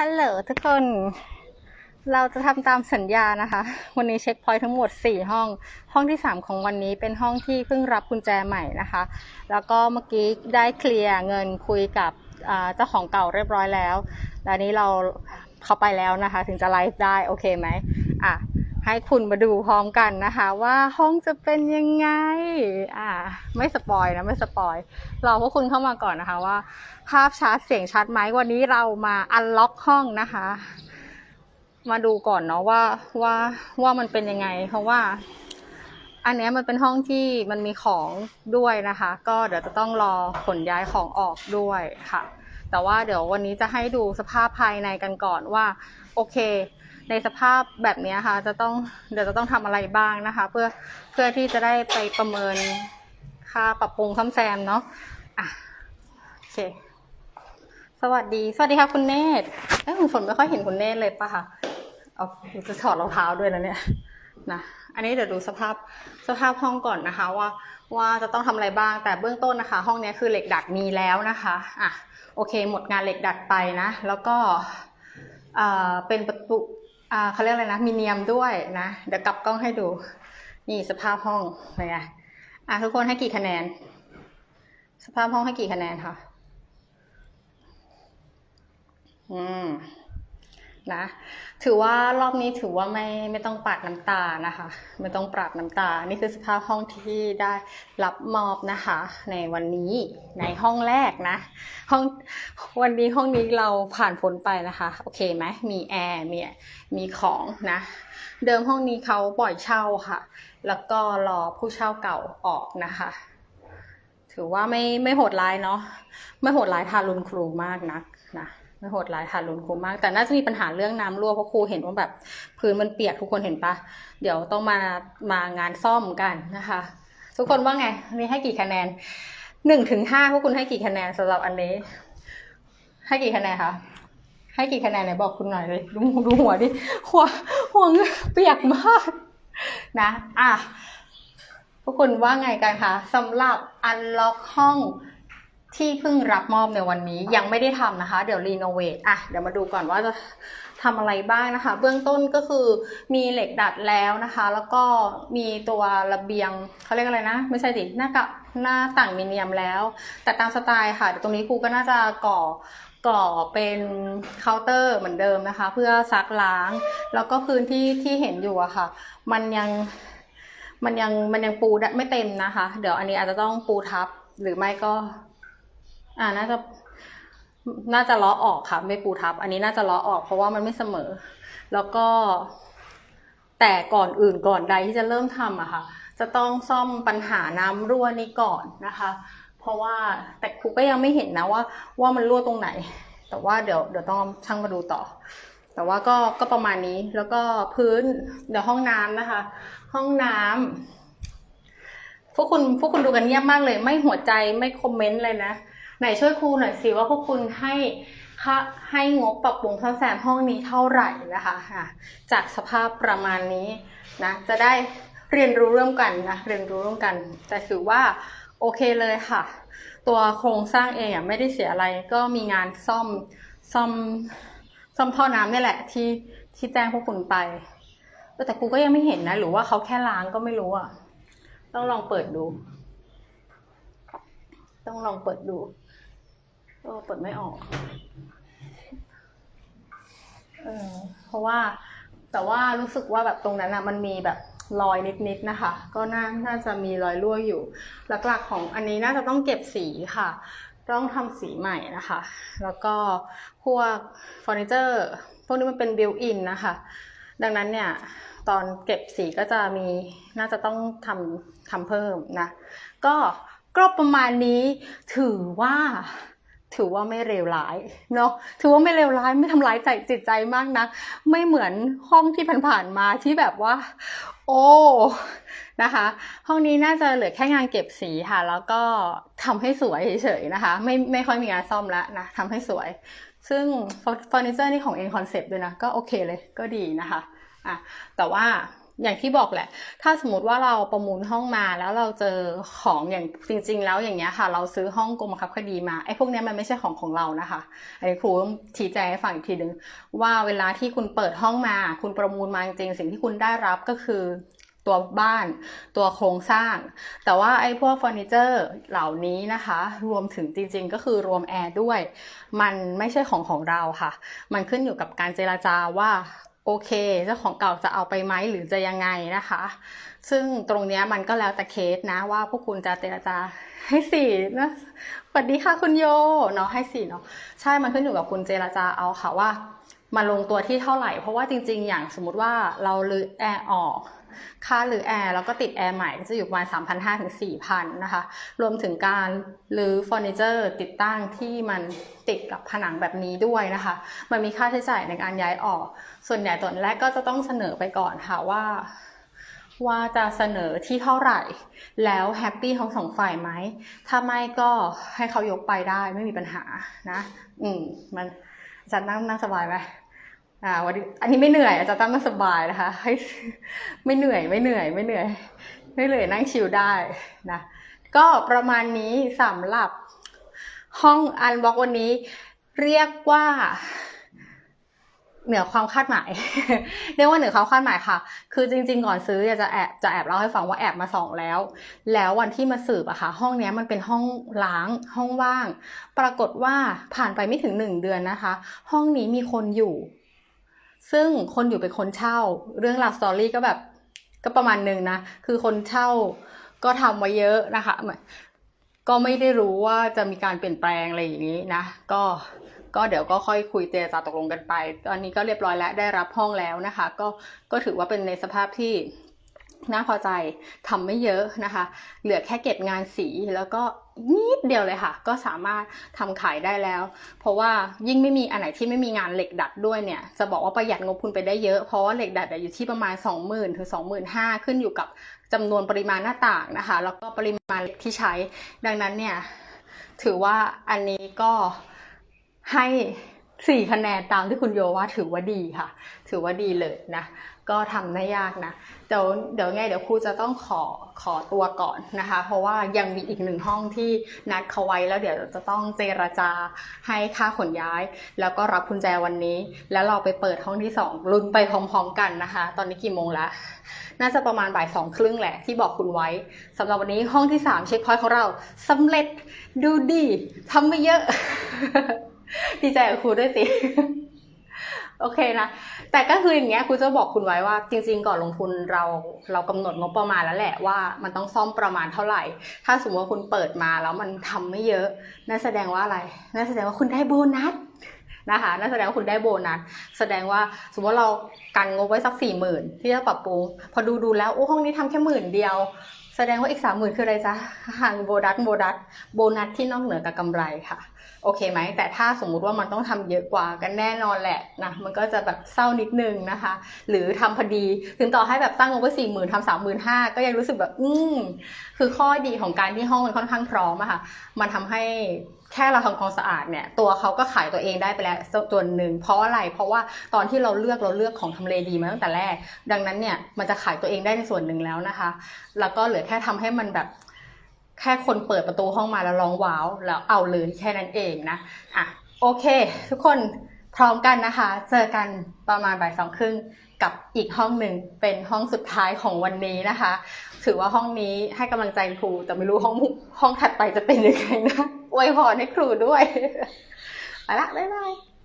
ฮัลโหลทุกคน เราจะทำตามสัญญานะคะ วันนี้เช็คพอยท์ทั้งหมด 4 ห้อง ห้องที่ 3 ของวันนี้เป็นห้องที่เพิ่งรับกุญแจใหม่นะคะ แล้วก็เมื่อกี้ได้เคลียร์เงินคุยกับเจ้าของเก่าเรียบร้อยแล้ว และนี้เราเข้าไปแล้วนะคะ ถึงจะไลฟ์ได้โอเคไหมอะ ให้คุณมาดูพร้อมกันนะคะ ว่าห้องจะเป็นยังไง อ่า ไม่สปอยนะไม่สปอยรอพวกคุณเข้ามาก่อนนะคะว่า ภาพชัดเสียงชัดไหมวันนี้เรามาอันล็อกห้องนะคะ มาดูก่อนเนาะว่าว่าว่ามันเป็นยังไง เพราะว่า อันนี้มันเป็นห้องที่มันมีของด้วยนะคะ ก็เดี๋ยวจะต้องรอขนย้ายของออกด้วยค่ะ แต่ว่าเดี๋ยววันนี้จะให้ดูสภาพภายในกันก่อนว่า โอเค ในสภาพแบบนี้ค่ะ จะต้องเดี๋ยวจะต้องทำอะไรบ้างนะคะ เพื่อเพื่อที่จะได้ไปประเมินค่าปรับปรุงซ่อมแซมเนาะอะโอเค สวัสดี สวัสดีค่ะคุณเนตเอ้ยคุณฝนไม่ค่อยเห็นคุณเนตเลยปะคะเอาจะถอดรองเท้าด้วยนะเนี่ยนะอันนี้เดี๋ยวดูสภาพสภาพห้องก่อนนะคะ ว่าว่าจะต้องทำอะไรบ้างแต่เบื้องต้นนะคะ ห้องนี้คือเหล็กดัดมีแล้วนะคะอะโอเค หมดงานเหล็กดัดไปนะ แล้วก็อ่าเป็นประตู เขาเรียกอะไรนะมีเนียมด้วยนะ เดี๋ยวกลับกล้องให้ดู นี่สภาพห้องเป็นไงอะทุกคนให้กี่คะแนน สภาพห้องให้กี่คะแนนคะอืม นะ ถือว่ารอบนี้ถือว่าไม่ไม่ต้องปาดน้ำตานะคะ ไม่ต้องปราดน้ำตา นี่คือสภาพห้องที่ได้รับมอบนะคะ ในวันนี้ในห้องแรกนะ ห้องวันนี้ห้องนี้เราผ่านพ้นไปนะคะ โอเคไหมมีแอร์มีมีของนะ เดิมห้องนี้เขาปล่อยเช่าค่ะ แล้วก็รอผู้เช่าเก่าออกนะคะถือว่าไม่ไม่โหดร้ายเนาะไม่โหดร้ายทารุณครูมากนักนะ โหดร้ายทารุณครูมาก แต่น่าจะมีปัญหาเรื่องน้ำรั่วเพราะครูเห็นว่าแบบพื้นมันเปียกทุกคนเห็นปะเดี๋ยวต้องมามางานซ่อมกันนะคะ ทุกคนว่าไงนี่ให้กี่คะแนนหนึ่งถึงห้าพวกคุณให้กี่คะแนนสำหรับอันนี้ ให้กี่คะแนนคะให้กี่คะแนนไหนบอกคุณหน่อยเลยดูดูหัวดิหัวหัวเปียกมากนะอะพวกคุณว่าไงกันคะสำหรับอันล็อกห้อง ที่เพิ่งรับมอบในวันนี้ยังไม่ได้ทำนะคะ เดี๋ยวรีโนเวทอะเดี๋ยวมาดูก่อนว่าจะทำอะไรบ้างนะคะ เบื้องต้นก็คือมีเหล็กดัดแล้วนะคะ แล้วก็มีตัวระเบียงเขาเรียกอะไรนะ ไม่ใช่ดิหน้ากับหน้าต่างมิเนียมแล้ว แต่ตามสไตล์ค่ะเดี๋ยวตรงนี้ครูก็น่าจะก่อก่อเป็นเคาน์เตอร์เหมือนเดิมนะคะ เพื่อซักล้าง แล้วก็พื้นที่ที่เห็นอยู่อะค่ะ มันยังมันยังมันยังปูได้ไม่เต็มนะคะ เดี๋ยวอันนี้อาจจะต้องปูทับหรือไม่ก็ อ่าน่าจะน่าจะล้อออกค่ะ ไม่ปูทับ อันนี้น่าจะล้อออกเพราะว่ามันไม่เสมอ แล้วก็ แต่ก่อนอื่นก่อนใดที่จะเริ่มทำอะค่ะ จะต้องซ่อมปัญหาน้ำรั่วนี้ก่อนนะคะ เพราะว่าแต่ครูก็ยังไม่เห็นนะว่า ว่ามันรั่วตรงไหน แต่ว่าเดี๋ยวเดี๋ยวต้องช่างมาดูต่อ แต่ว่าก็ก็ประมาณนี้แล้วก็พื้นเดี๋ยวห้องน้ำนะคะ ห้องน้ำพวกคุณพวกคุณดูกันเงียบมากเลย ไม่หัวใจไม่คอมเมนต์เลยนะ ไหนช่วยครูหน่อยสิว่าพวกคุณให้ค่าให้งบปรับปรุงซ่อมแซมห้องนี้เท่าไหร่นะคะะจากสภาพประมาณนี้นะจะได้เรียนรู้ร่วมกันนะเรียนรู้ร่วมกัน แต่ถือว่าโอเคเลยค่ะ ตัวโครงสร้างเองอะไม่ได้เสียอะไรก็มีงานซ่อมซ่อมซ่อมท่อน้ำนี่แหละที่ที่แจ้งพวกคุณไปแต่กูก็ยังไม่เห็นนะ หรือว่าเขาแค่ล้างก็ไม่รู้อะต้องลองเปิดดู ต้องลองเปิดดูโอ้เปิดไม่ออกเออเพราะว่าแต่ว่ารู้สึกว่าแบบตรงนั้นอะมันมีแบบรอยนิดๆนะคะ ก็น่าน่าจะมีรอยรั่วอยู่ หลักๆของอันนี้น่าจะต้องเก็บสีค่ะ ต้องทำสีใหม่นะคะ แล้วก็พวกเฟอร์นิเจอร์พวกนี้มันเป็นบิวอินนะคะ ดังนั้นเนี่ยตอนเก็บสีก็จะมีน่าจะต้องทำทำเพิ่มนะ ก็ ก็ประมาณนี้ถือว่าถือว่าไม่เลวร้ายเนาะถือว่าไม่เลวร้ายไม่ทำร้ายใจจิตใจมากนะ ไม่เหมือนห้องที่ผ่านๆมาที่แบบว่า โอ้นะคะ ห้องนี้น่าจะเหลือแค่งานเก็บสีค่ะ แล้วก็ทำให้สวยเฉยๆนะคะ ไม่ไม่ค่อยมีงานซ่อมแล้วนะทำให้สวย ซึ่งเฟอร์นิเจอร์นี่ของเองคอนเซปต์ด้วยนะ ก็โอเคเลยก็ดีนะคะอะแต่ว่า อย่างที่บอกแหละ ถ้าสมมติว่าเราประมูลห้องมาแล้วเราเจอของอย่างจริง ๆ แล้วอย่างเงี้ยค่ะ เราซื้อห้องกรมบังคับคดีมาไอ้พวกเนี้ยมันไม่ใช่ของของเรานะคะอันนี้ครูต้องชี้แจงให้ฟังอีกทีหนึ่งว่าเวลาที่คุณเปิดห้องมา คุณประมูลมาจริงๆสิ่งที่คุณได้รับก็คือตัวบ้านตัวโครงสร้าง แต่ว่าไอ้พวกเฟอร์นิเจอร์เหล่านี้นะคะ รวมถึงจริงๆ ก็คือรวมแอร์ด้วย มันไม่ใช่ของของเราค่ะ มันขึ้นอยู่กับการเจราจาว่า โอเค เจ้าของเก่าจะเอาไปไหมหรือจะยังไงนะคะ ซึ่งตรงนี้มันก็แล้วแต่เคสนะว่าพวกคุณจะเจรจาให้สี่นะสวัสดีค่ะคุณโยเนาะให้สี่เนาะใช่มันขึ้นอยู่กับคุณเจรจาเอาค่ะว่ามาลงตัวที่เท่าไหร่ เพราะว่าจริง ๆ อย่างสมมติว่าเราลือแอร์ออก ค่าหรือแอร์แล้วก็ติดแอร์ใหม่ก็จะอยู่ประมาณ 3,500ถึง4,000นะคะ รวมถึงการหรือเฟอร์นิเจอร์ติดตั้งที่มันติดกับผนังแบบนี้ด้วยนะคะ มันมีค่าใช้จ่ายในการย้ายออก ส่วนใหญ่ตอนแรกก็จะต้องเสนอไปก่อนค่ะว่าว่าจะเสนอที่เท่าไหร่ แล้วแฮปปี้ทั้งสองฝ่ายไหม ถ้าไม่ก็ให้เขายกไปได้ไม่มีปัญหานะ อืม มันอาจะนั่งนั่งสบายไหม อ่าวันนี้อันนี้ไม่เหนื่อยอาจารย์ตั้งนั่งสบายนะคะให้ไม่เหนื่อยไม่เหนื่อยไม่เหนื่อย ไม่เหนื่อยนั่งชิลได้นะก็ประมาณนี้สำหรับห้องอันบล็อกวันนี้ เรียกว่า เหนือความคาดหมาย เรียกว่าเหนือความคาดหมายค่ะ คือจริง ๆ ก่อนซื้ออยากจะแอบจะแอบเล่าให้ฟังว่าแอบมาสองแล้ว แล้ววันที่มาสืบอะค่ะ ห้องนี้มันเป็นห้องล้างห้องว่าง ปรากฏว่าผ่านไปไม่ถึงหนึ่งเดือนนะคะ ห้องนี้มีคนอยู่ ซึ่งคนอยู่เป็นคนเช่า เรื่องราวสตอรี่ก็แบบก็ประมาณหนึ่งนะ คือคนเช่าก็ทำไว้เยอะนะคะก็ไม่ได้รู้ว่าจะมีการเปลี่ยนแปลงอะไรอย่างนี้นะ ก็ก็เดี๋ยวก็ค่อยคุยเจรจาตกลงกันไป ตอนนี้ก็เรียบร้อยแล้วได้รับห้องแล้วนะคะ ก็ก็ถือว่าเป็นในสภาพที่น่าพอใจทำไม่เยอะนะคะ เหลือแค่เก็บงานสีแล้วก็ นิดเดียวเลยค่ะ ก็สามารถทำขายได้แล้ว เพราะว่ายิ่งไม่มีอันไหนที่ไม่มีงานเหล็กดัดด้วยเนี่ย จะบอกว่าประหยัดงบคุณไปได้เยอะ เพราะว่าเหล็กดัดอยู่ที่ประมาณ 20,000ถึง25,000 ขึ้นอยู่กับจำนวนปริมาณหน้าต่างนะคะ แล้วก็ปริมาณเหล็กที่ใช้ ดังนั้นเนี่ยถือว่าอันนี้ก็ให้สี่คะแนนตามที่คุณโยว่าถือว่าดีค่ะ ถือว่าดีเลยนะ ก็ทำได้ยากนะ เดี๋ยวเดี๋ยวไงเดี๋ยวครูจะต้องขอขอตัวก่อนนะคะ เพราะว่ายังมีอีกหนึ่งห้องที่นัดเขาไว้แล้วเดี๋ยวจะต้องเจรจาให้ค่าขนย้าย แล้วก็รับกุญแจวันนี้ แล้วเราไปเปิดห้องที่สองลุ้นไปพร้อมๆกันนะคะ ตอนนี้กี่โมงแล้วน่าจะประมาณบ่ายสองครึ่งแหละที่บอกคุณไว้สำหรับวันนี้ห้องที่สามเช็คพอยต์ของเราสำเร็จดูดีทำไม่เยอะดีใจกับครูด้วยสิ โอเคนะ แต่ก็คืออย่างเงี้ยครูจะบอกคุณไว้ว่า จริง ๆ ก่อนลงทุนเราเรากำหนดงบประมาณแล้วแหละว่ามันต้องซ่อมประมาณเท่าไหร่ ถ้าสมมติว่าคุณเปิดมาแล้วมันทำไม่เยอะนั่นแสดงว่าอะไรนั่นแสดงว่าคุณได้โบนัสนะคะนั่นแสดงว่าคุณได้โบนัส แสดงว่าสมมติว่าเรากันงบไว้สักสี่หมื่นที่จะปรับปรุง พอดูดูแล้วโอ้ห้องนี้ทำแค่หมื่นเดียว แสดงว่าอีกสามหมื่นคืออะไรจ๊ะห่างโบนัสโบนัสโบนัสที่นอกเหนือกับกำไรค่ะ โอเคไหม แต่ถ้าสมมุติว่ามันต้องทำเยอะกว่ากันแน่นอนแหละนะ มันก็จะแบบเศร้านิดนึงนะคะ หรือทำพอดี ถึงต่อให้แบบตั้งงบไว้สี่หมื่นทำสามหมื่นห้าก็ยังรู้สึกแบบ อืมคือข้อดีของการที่ห้องมันค่อนข้างพร้อมอะค่ะ มันทำให้ แค่เราทำความสะอาดเนี่ยตัวเขาก็ขายตัวเองได้ไปแล้วส่วนหนึ่งเพราะอะไรเพราะว่าตอนที่เราเลือกเราเลือกของทำเลดีมาตั้งแต่แรก ดังนั้นเนี่ยมันจะขายตัวเองได้ในส่วนหนึ่งแล้วนะคะ แล้วก็เหลือแค่ทำให้มันแบบแค่คนเปิดประตูห้องมาแล้วร้องว้าวแล้วเอาเลยแค่นั้นเองนะอะโอเค ทุกคนพร้อมกันนะคะ เจอกันประมาณบ่ายสองครึ่งกับอีกห้องหนึ่งเป็นห้องสุดท้ายของวันนี้นะคะ ถือว่าห้องนี้ให้กำลังใจครูแต่ไม่รู้ห้องห้องถัดไปจะเป็นยังไงนะ อวยพรให้ครูด้วย ไปละ บ๊ายบาย